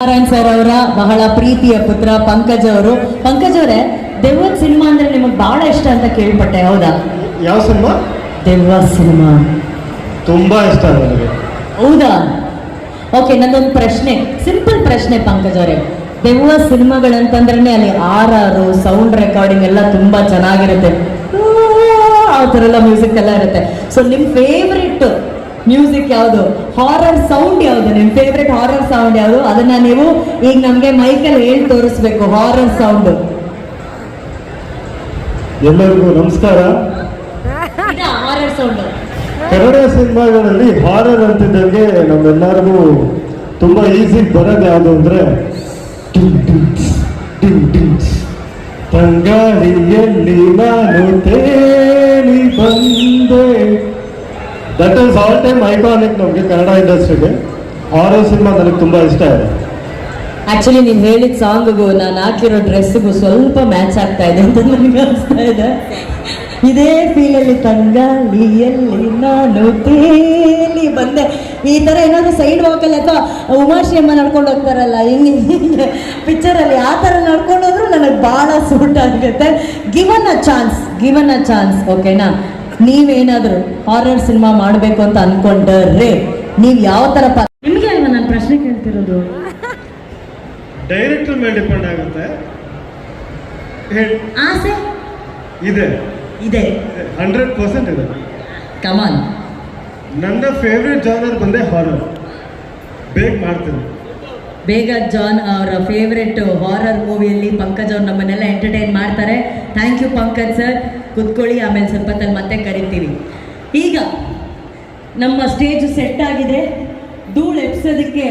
Narayan sir ಅವರ ಬಹಳ ಪ್ರೀತಿಯ ಪುತ್ರ ಪಂಕಜ್ ಅವರು ಪಂಕಜ್ ಅವರೇ ದೆವ್ವದ ಸಿನಿಮಾ ಅಂದ್ರೆ ನಿಮಗೆ ಬಹಳ ಇಷ್ಟ ಅಂತ ಕೇಳ್ಪಟ್ಟೆ ಹೌದಾ ಯಾವ ಸಿನಿಮಾ ದೆವ್ವ ಸಿನಿಮಾ ತುಂಬಾ ಇಷ್ಟ ನನಗೆ ಹೌದಾ ಓಕೆ ನನ್ನೊಂದು ಪ್ರಶ್ನೆ ಸಿಂಪಲ್ ಪ್ರಶ್ನೆ ಪಂಕಜ್ ಅವರೇ ದೆವ್ವ ಸಿನಿಮಾಗಳಂತಂದ್ರೆ ಅಲ್ಲಿ ಆರ್ ಆರು ಸೌಂಡ್ ರೆಕಾರ್ಡಿಂಗ್ ಎಲ್ಲ ತುಂಬಾ ಚೆನ್ನಾಗಿರುತ್ತೆ ಆ ಥರ ಎಲ್ಲ ಮ್ಯೂಸಿಕ್ ಎಲ್ಲ ಇರುತ್ತೆ ಸೊ ನಿಮ್ ಫೇವ್ರೆಟ್ ಮ್ಯೂಸಿಕ್ ಯಾವುದು? ಹಾರರ್ ಸೌಂಡ್ ಯಾವುದು? ನಿಮ್ ಫೇವ್ರೆಟ್ ಹಾರರ್ ಸೌಂಡ್ ಯಾವುದು? ಅದನ್ನ ನೀವು ಈಗ ನಮ್ಗೆ ಮೈಕಲ್ಲಿ ಹೇಳಿ ತೋರಿಸ್ಬೇಕು ಹಾರರ್ ಸೌಂಡ್ ಎಲ್ಲರಿಗೂ ನಮಸ್ಕಾರ. ಹಾರರ್ ಸೌಂಡ್ ಕನ್ನಡ ಸಿನಿಮಾಗಳಲ್ಲಿ ಹಾರರ್ ಅಂತಿದ್ದಂಗೆ ನಮ್ಮೆಲ್ಲರಿಗೂ ತುಂಬಾ ಈಸಿ ಬರೋದು ಯಾವುದು ಅಂದ್ರೆ. ತಂಗಾಳಿಯಲ್ಲಿ ನಾನು that is all time iconic ನಮಗೆ ಕನ್ನಡ ಇಂಡಸ್ಟ್ರಿಗೆ. ಆರೋ ಸಿನಿಮಾ ನನಗೆ ತುಂಬಾ ಇಷ್ಟ ಇದೆ. ಆಕ್ಚುಲಿ ನೀವು ಹೇಳಿದ ಸಾಂಗ್ಗೂ ನಾನು ಹಾಕಿರೋ ಡ್ರೆಸ್ಗೂ ಸ್ವಲ್ಪ ಮ್ಯಾಚ್ ಆಗ್ತಾ ಇದೆ ಅಂತ ನನಗೆ ಅನಿಸ್ತಾ ಇದೆ. ಇದೇ ಫೀಲಲ್ಲಿ ತಂಗಾಳಿಯಲ್ಲಿ ನಾನು ತೇಲಿ ಬಂದೆ. ಈ ಥರ ಏನಾದರೂ ಸೈಡ್ ವಾಕಲ್ಲಿ ಅಥವಾ ಉಮಾಶ್ರೀ ಅಮ್ಮ ನಡ್ಕೊಂಡು ಹೋಗ್ತಾರಲ್ಲ ಹಿಂಗೆ ಪಿಕ್ಚರಲ್ಲಿ ಆ ಥರ ನಡ್ಕೊಂಡು ಹೋದ್ರೂ ನನಗೆ ಭಾಳ ಸೂಟ್ ಆಗುತ್ತೆ. Given a chance given a chance ಓಕೆನಾ ನೀವೇನಾದರೂ ಹಾರರ್ ಸಿನಿಮಾ ಮಾಡಬೇಕು ಅಂತ ಅನ್ಕೊಂಡ್ರೆ ನೀವು ಯಾವ ತರ ನಿಮ್ಗೆ ಅಲ್ವಾ ನಾನು ಪ್ರಶ್ನೆ ಕೇಳ್ತಿರೋದು? ಡೈರೆಕ್ಟರ್ ಮೇಲೆ ಡಿಪೆಂಡ್ ಆಗುತ್ತೆ. ಆಸೆ? ಇದೆ. ಇದೆ. ಹಂಡ್ರೆಡ್ ಪರ್ಸೆಂಟ್ ಇದೆ. ಕಮಾನ್ ನನ್ನ ಫೇವ್ರೆಟ್ ಜಾನರ್ ಬಂದೆ ಹಾರರ್ ಬೇಗ ಮಾಡ್ತೀನಿ. ಬೇಗ ಜಾನ್ ಅವರ ಫೇವ್ರೆಟ್ ಹಾರರ್ ಮೂವಿಯಲ್ಲಿ ಪಂಕಜ್ ಅವ್ರು ನಮ್ಮನ್ನೆಲ್ಲ ಎಂಟರ್ಟೈನ್ ಮಾಡ್ತಾರೆ. ಥ್ಯಾಂಕ್ ಯು ಪಂಕಜ್ ಸರ್ ಕುತ್ಕೊಳ್ಳಿ ಆಮೇಲೆ ಸ್ವಲ್ಪ ಹೊತ್ತಲ್ಲಿ ಮತ್ತೆ ಕರಿತೀವಿ. ಈಗ ನಮ್ಮ ಸ್ಟೇಜ್ ಸೆಟ್ ಆಗಿದೆ ಧೂಳು ಎಪ್ಸೋದಕ್ಕೆ